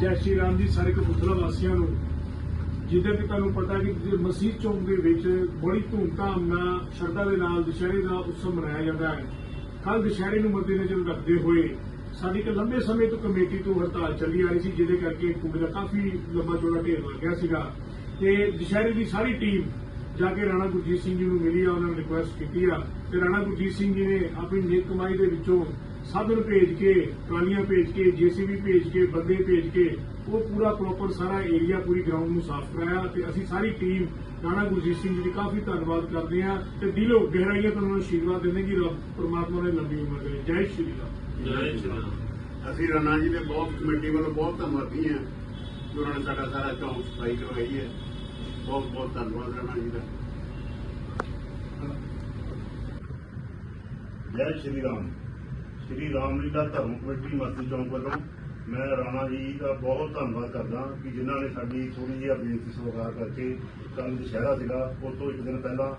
ਜੈ ਸ਼੍ਰੀ ਰਾਮ ਜੀ, ਸਾਰੇ ਕਪੂਰਥਲਾ ਵਾਸੀਆਂ ਨੂੰ। ਜਿੱਦਾਂ ਕਿ ਤੁਹਾਨੂੰ ਪਤਾ ਕਿ ਮਸੀਹ ਚੌਂਕ ਦੇ ਵਿੱਚ ਬੜੀ ਧੂਮਧਾਮ ਨਾਲ, ਸ਼ਰਧਾ ਦੇ ਨਾਲ, ਦੁਸ਼ਹਿਰੇ ਦਾ ਉਤਸਵ ਮਨਾਇਆ ਜਾਂਦਾ ਹੈ। ਕੱਲ ਦੁਸ਼ਹਿਰੇ ਨੂੰ ਮੱਦੇਨਜ਼ਰ ਰੱਖਦੇ ਹੋਏ ਸਾਡੀ ਇੱਕ ਲੰਬੇ ਸਮੇਂ ਤੋਂ ਕਮੇਟੀ ਤੋਂ ਹੜਤਾਲ ਚੱਲੀ ਆ ਰਹੀ ਸੀ, ਜਿਹਦੇ ਕਰਕੇ ਫੂਡ ਦਾ ਕਾਫੀ ਲੰਬਾ ਚੌੜਾ ਢੇਰ ਲੱਗ ਗਿਆ ਸੀਗਾ। ਤੇ ਦੁਸ਼ਹਿਰੇ ਦੀ ਸਾਰੀ ਟੀਮ ਜਾ ਕੇ ਰਾਣਾ ਗੁਰਜੀਤ ਸਿੰਘ ਜੀ ਨੂੰ ਮਿਲੀ ਆ, ਉਹਨਾਂ ਨੇ ਰਿਕੁਐਸਟ ਕੀਤੀ ਆ। ਤੇ ਰਾਣਾ ਗੁਰਜੀਤ ਸਿੰਘ ਜੀ ਨੇ ਆਪਣੀ ਨੇਕ ਕਮਾਈ ਦੇ ਵਿੱਚੋਂ ਸਾਧਨ ਭੇਜ ਕੇ ਟਰਾਲੀਆਂ ਭੇਜ ਕੇ ਜੀਸੀਬੀ ਭੇਜ ਕੇ ਬੰਦੇ ਭੇਜ ਕੇ ਉਹ ਪੂਰਾ ਪ੍ਰੋਪਰ ਸਾਰਾ ਏਰੀਆ ਪੂਰੀ ਗਰਾਊਂਡ ਨੂੰ ਸਾਫ਼ ਕਰਾਇਆ ਤੇ ਅਸੀਂ ਸਾਰੀ ਟੀਮ ਰਾਣਾ ਗੁਰਜੀਤ ਸਿੰਘ ਜੀ ਦੀ ਕਾਫੀ ਧੰਨਵਾਦ ਕਰਦੇ ਹਾਂ ਤੇ ਦਿਲੋਂ ਗਹਿਰਾਈਆਂ ਤੋਂ ਉਹਨਾਂ ਨੂੰ ਆਸ਼ੀਰਵਾਦ ਦਿੰਦੇ ਕਿ ਰੱਬ ਪ੍ਰਮਾਤਮਾ ਨੇ ਲੰਬੀ ਉਮਰ ਦੇਵੇ ਜੈ ਸ਼੍ਰੀ ਰਾਮ। ਜੈ ਸ਼੍ਰੀ ਰਾਮ। ਅਸੀਂ ਰੰਨਾ ਜੀ ਦੇ ਬਹੁਤ ਕਮੇਟੀ ਵੱਲੋਂ ਬਹੁਤ ਧੰਨਵਾਦੀ ਹਾਂ ਕਿ ਉਹਨਾਂ ਨੇ ਸਾਡਾ ਸਾਰਾ ਚੌਂਕ ਸਫ਼ਾਈ ਕਰਵਾਈ ਹੈ। ਬਹੁਤ ਬਹੁਤ ਧੰਨਵਾਦ ਰੰਨਾ ਜੀ ਦਾ। ਜੈ ਸ਼੍ਰੀ ਰਾਮ। ਸ਼੍ਰੀ ਰਾਮਲੀਲਾ ਧਰਮ ਕਮੇਟੀ ਮਸਜਿਦ ਚੌਂਕ ਵੱਲੋਂ ਮੈਂ ਰਾਣਾ ਜੀ ਦਾ ਬਹੁਤ ਧੰਨਵਾਦ ਕਰਦਾ ਕਿ ਜਿਨ੍ਹਾਂ ਨੇ ਸਾਡੀ ਥੋੜੀ ਜਿਹੀ ਬੇਨਤੀ ਸਵਾਰ ਕਰਕੇ ਕੱਲ ਦੁਸ਼ਹਿਰਾ ਸੀਗਾ ਉਸ ਤੋਂ ਇੱਕ ਦਿਨ ਪਹਿਲਾਂ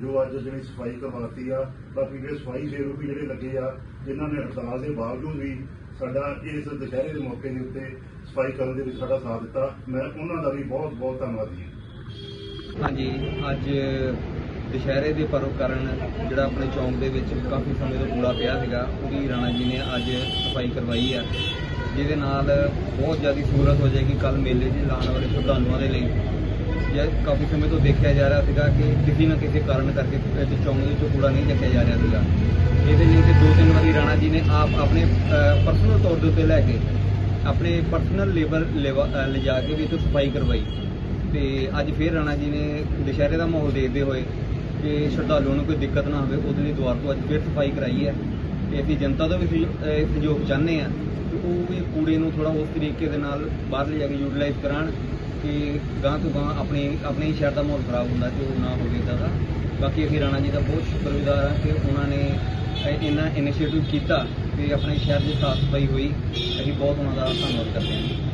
ਜੋ ਅੱਜ ਜਿਹੜੀ ਸਫ਼ਾਈ ਕਰਵਾਤੀ ਆ, ਬਾਕੀ ਜਿਹੜੇ ਸਫ਼ਾਈ ਸੇਵਕ ਵੀ ਜਿਹੜੇ ਲੱਗੇ ਆ, ਜਿਨ੍ਹਾਂ ਨੇ ਹੜਤਾਲ ਦੇ ਬਾਵਜੂਦ ਵੀ ਸਾਡਾ ਇਸ ਦੁਸ਼ਹਿਰੇ ਦੇ ਮੌਕੇ ਦੇ ਉੱਤੇ ਸਫ਼ਾਈ ਕਰਨ ਦੇ ਵਿੱਚ ਸਾਡਾ ਸਾਥ ਦਿੱਤਾ, ਮੈਂ ਉਹਨਾਂ ਦਾ ਵੀ ਬਹੁਤ ਬਹੁਤ ਧੰਨਵਾਦੀ ਹਾਂ। ਹਾਂਜੀ, ਅੱਜ ਦੁਸ਼ਹਿਰੇ ਦੇ ਪਰਵ ਕਾਰਨ ਜਿਹੜਾ ਆਪਣੇ ਚੌਂਕ ਦੇ ਵਿੱਚ ਕਾਫੀ ਸਮੇਂ ਤੋਂ ਕੂੜਾ ਪਿਆ ਸੀਗਾ, ਉਹਦੀ ਰਾਣਾ ਜੀ ਨੇ ਅੱਜ ਸਫ਼ਾਈ ਕਰਵਾਈ ਆ। ਜਿਹਦੇ ਨਾਲ ਬਹੁਤ ਜ਼ਿਆਦਾ ਸਹੂਲਤ ਹੋ ਜਾਏਗੀ ਕੱਲ ਮੇਲੇ 'ਚ ਲਾਉਣ ਵਾਲੇ ਸ਼ਰਧਾਲੂਆਂ ਦੇ ਲਈ। ਜੇ ਕਾਫੀ ਸਮੇਂ ਤੋਂ ਦੇਖਿਆ ਜਾ ਰਿਹਾ ਸੀਗਾ ਕਿ ਕਿਸੇ ਨਾ ਕਿਸੇ ਕਾਰਨ ਕਰਕੇ ਇੱਥੇ ਚੌਂਕ ਦੇ ਵਿੱਚੋਂ ਕੂੜਾ ਨਹੀਂ ਚੱਕਿਆ ਜਾ ਰਿਹਾ ਸੀਗਾ। ਇਹਦੇ ਲਈ ਤੇ ਦੋ ਤਿੰਨ ਵਾਰੀ ਰਾਣਾ ਜੀ ਨੇ ਆਪ ਆਪਣੇ ਪਰਸਨਲ ਤੌਰ ਦੇ ਉੱਤੇ ਲੈ ਕੇ ਆਪਣੇ ਪਰਸਨਲ ਲੇਬਰ ਲਿਜਾ ਕੇ ਵੀ ਇੱਥੇ ਸਫ਼ਾਈ ਕਰਵਾਈ। ਤੇ ਅੱਜ ਫੇਰ ਰਾਣਾ ਜੀ ਨੇ ਦੁਸ਼ਹਿਰੇ ਦਾ ਮਾਹੌਲ ਦੇਖਦੇ ਹੋਏ ਕਿ ਸ਼ਰਧਾਲੂਆਂ ਨੂੰ ਕੋਈ ਦਿੱਕਤ ਨਾ ਹੋਵੇ ਉਹਦੇ ਲਈ ਦੁਆਰ ਤੋਂ ਅੱਜ ਫਿਰ ਸਫ਼ਾਈ ਕਰਾਈ ਹੈ ਤੇ ਅਸੀਂ ਜਨਤਾ ਦਾ ਵੀ ਸਹਿਯੋ- ਸਹਿਯੋਗ ਚਾਹੁੰਦੇ ਆ ਕਿ ਉਹ ਵੀ ਕੂੜੇ ਨੂੰ ਥੋੜਾ ਉਸ ਤਰੀਕੇ ਦੇ ਨਾਲ ਬਾਹਰ ਲਿਜਾ ਕੇ ਯੂਟਿਲਾਈਜ਼ ਕਰਾਉਣ ਕਿ ਗਾਂ ਤੋਂ ਗਾਂ ਆਪਣੀ, ਆਪਣੇ ਹੀ ਸ਼ਹਿਰ ਦਾ ਮਾਹੌਲ ਖਰਾਬ ਹੁੰਦਾ ਕਿ ਉਹ ਨਾ ਹੋਵੇ ਇੱਦਾਂ ਦਾ। ਬਾਕੀ ਅਸੀਂ ਰਾਣਾ ਜੀ ਦਾ ਬਹੁਤ ਸ਼ੁਕਰਗੁਜ਼ਾਰ ਹਾਂ ਕਿ ਉਹਨਾਂ ਨੇ ਇਹ- ਇਹਨਾਂ ਇਨੀਸ਼ੀਏਟਿਵ ਕੀਤਾ ਕਿ ਆਪਣੇ ਸ਼ਹਿਰ ਦੀ ਸਾਫ਼ ਸਫ਼ਾਈ ਹੋਈ। ਅਸੀਂ ਬਹੁਤ ਉਹਨਾਂ ਦਾ ਧੰਨਵਾਦ ਕਰਦੇ ਹਾਂ।